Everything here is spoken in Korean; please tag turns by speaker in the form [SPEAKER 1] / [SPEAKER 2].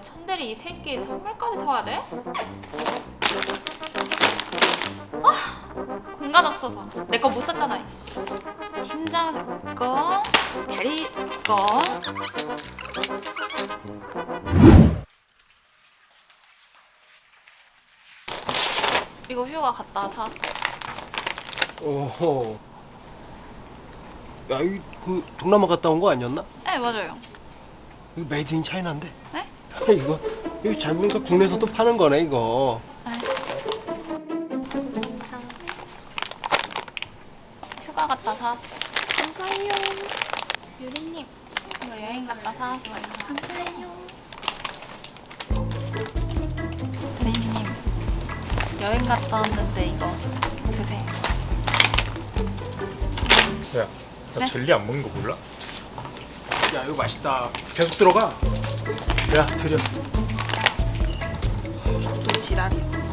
[SPEAKER 1] 팀들이 이 새끼 선물까지 사야 돼? 아 공간 없어서 내 거 못 샀잖아 이씨. 팀장 거 대리 거 이거 휴가 갔다 사왔어
[SPEAKER 2] 오호. 야, 이 그 동남아 갔다 온 거 아니었나?
[SPEAKER 1] 네 맞아요
[SPEAKER 2] 이거 메이드 인 차이나인데.
[SPEAKER 1] 네?
[SPEAKER 2] 이거 이거 잘 보니까 국내에서도 파는 거네 이거.
[SPEAKER 1] 휴가 갔다 사왔어. 감사해요. 유리님, 이거 여행 갔다 사왔어요. 감사해요. 대리님, 여행 갔다 왔는데 이거 드세요.
[SPEAKER 3] 야, 나
[SPEAKER 1] 네?
[SPEAKER 3] 젤리 안 먹는 거 몰라?
[SPEAKER 2] 야, 이거 맛있다. 계속 들어가. 야, 드려.
[SPEAKER 1] 또 지랄이야.